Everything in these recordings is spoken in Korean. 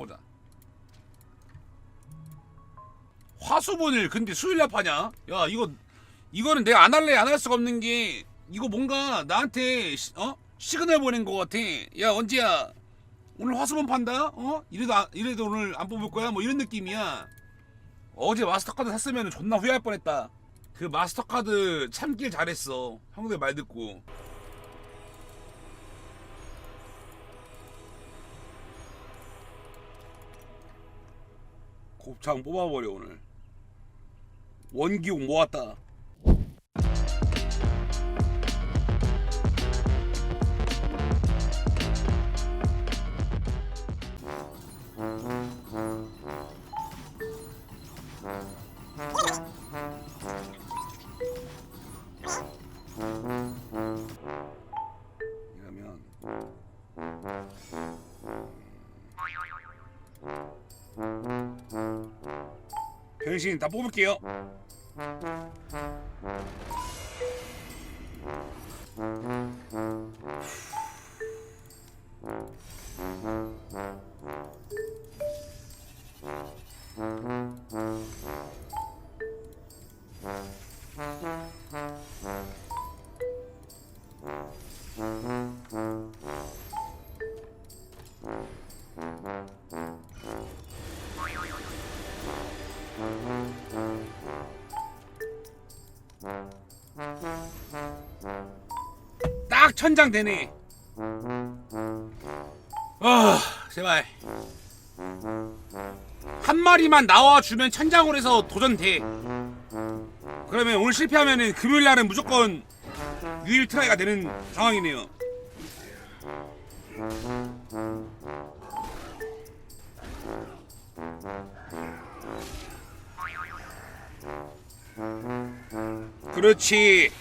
가보자. 화수분을 근데 수요일날 파냐? 야 이거 이거는 내가 안 할래 안 할 수가 없는 게 이거 뭔가 나한테 시, 어 시그널 보낸 것 같아. 야 언제야? 오늘 화수분 판다? 어? 이래도 안- 이래도 오늘 안 뽑을 거야? 뭐 이런 느낌이야. 어제 마스터 카드 샀으면 존나 후회할 뻔했다. 그 마스터 카드 참길 잘했어. 형들 말 듣고. 곱창 뽑아버려 오늘. 원기옥 모았다. 변신 다 뽑을게요. 딱 천장 되네. 아 제발 한 마리만 나와 주면 천장으로 해서 도전 돼. 그러면 오늘 실패하면은 금요일 날은 무조건 유일 트라이가 되는 상황이네요. 그렇지.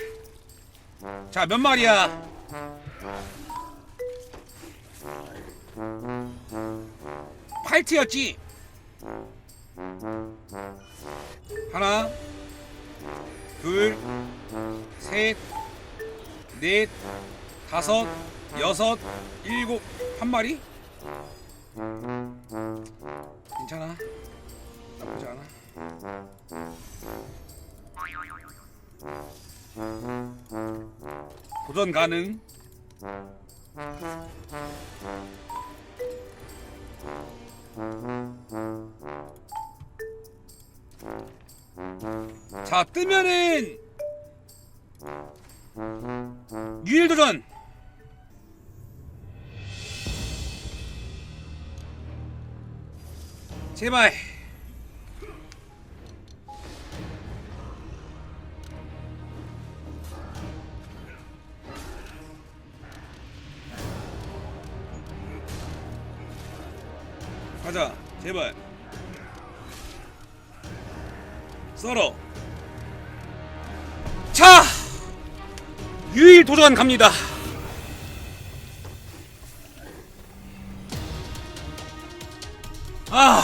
자, 몇 마리야? 팔티였지? 하나, 둘, 셋, 넷, 다섯, 여섯, 일곱, 한 마리? 괜찮아. 나쁘지 않아. 도전 가능. 자 뜨면은 유일 도전. 제발. 가자 제발. 썰어. 자 유일 도전 갑니다. 아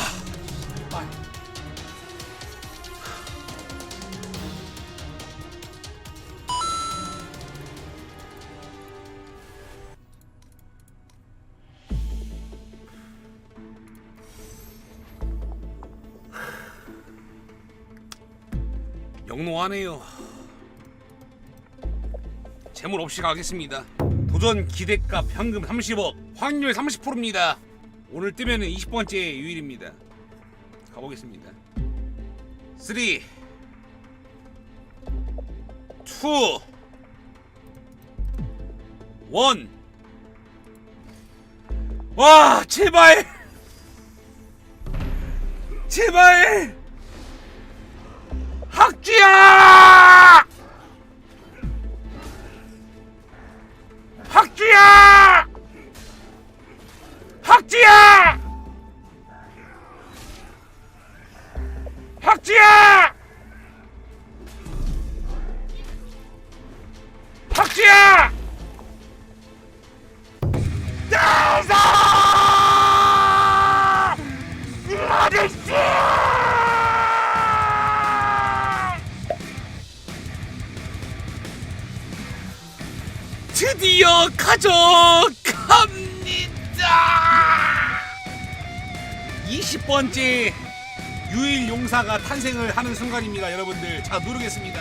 영롱하네요. 재물 없이 가겠습니다. 도전 기대값 현금 30억, 확률 30%입니다. 오늘 뜨면은 20번째 유일입니다. 가보겠습니다. 3 2 1 와, 제발! 제발! 학주야! 학주야! 학주야! 학주야! 가져갑니다. 20번째 유일 용사가 탄생을 하는 순간입니다, 여러분들. 자, 누르겠습니다.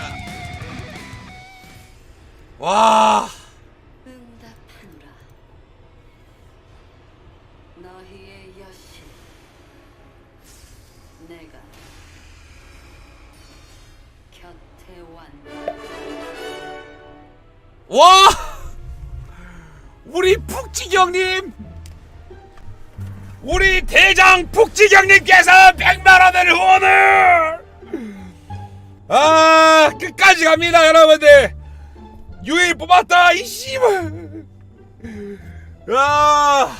와, 응답하노라 너희의 여신 내가 곁에 왔노라 와, 우리 푹지경님, 우리 대장 푹지경님께서 100만 원을 후원을. 아, 끝까지 갑니다, 여러분들. 유일 뽑았다, 이 씨발. 아,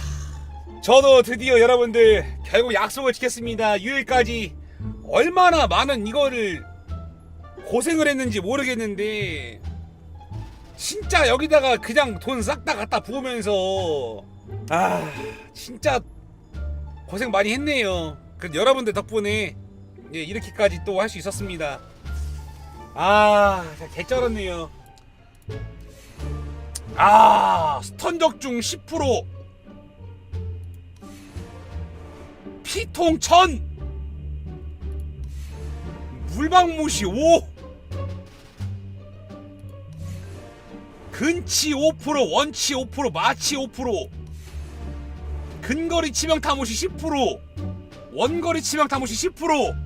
저도 드디어 여러분들 결국 약속을 지켰습니다. 유일까지 얼마나 많은 이거를 고생을 했는지 모르겠는데 진짜 여기다가 그냥 돈 싹 다 갖다 부으면서 아 진짜 고생 많이 했네요. 그 여러분들 덕분에 예, 이렇게까지 또 할 수 있었습니다. 아 개쩔었네요. 아 스턴 적중 10% 피통 1000 물방무시 5 근치 5% 원치 5% 마치 5% 근거리 치명 타무시 10% 원거리 치명 타무시 10%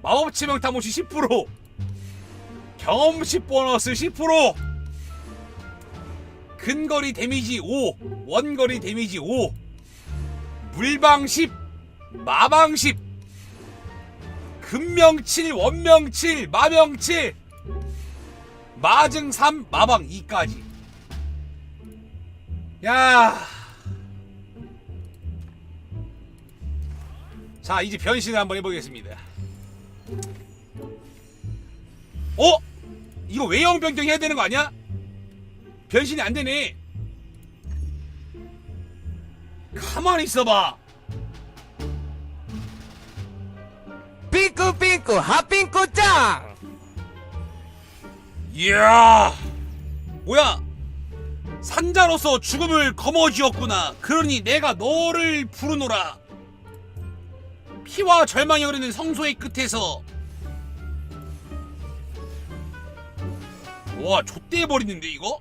마법 치명 타무시 10% 경험치 보너스 10% 근거리 데미지 5 원거리 데미지 5 물방 10 마방 10 금명 7 원명 7 마명 7 마증 3 마방 2까지 야. 자, 이제 변신을 한번 해보겠습니다. 어? 이거 외형 변경 해야 되는 거 아니야? 변신이 안 되네. 가만히 있어봐. 삐꾸삐꾸 핫빙꾸짱 이야! 뭐야? 산자로서 죽음을 거머쥐었구나. 그러니 내가 너를 부르노라. 피와 절망이 흐르는 성소의 끝에서. 와 좆대해버리는데 이거?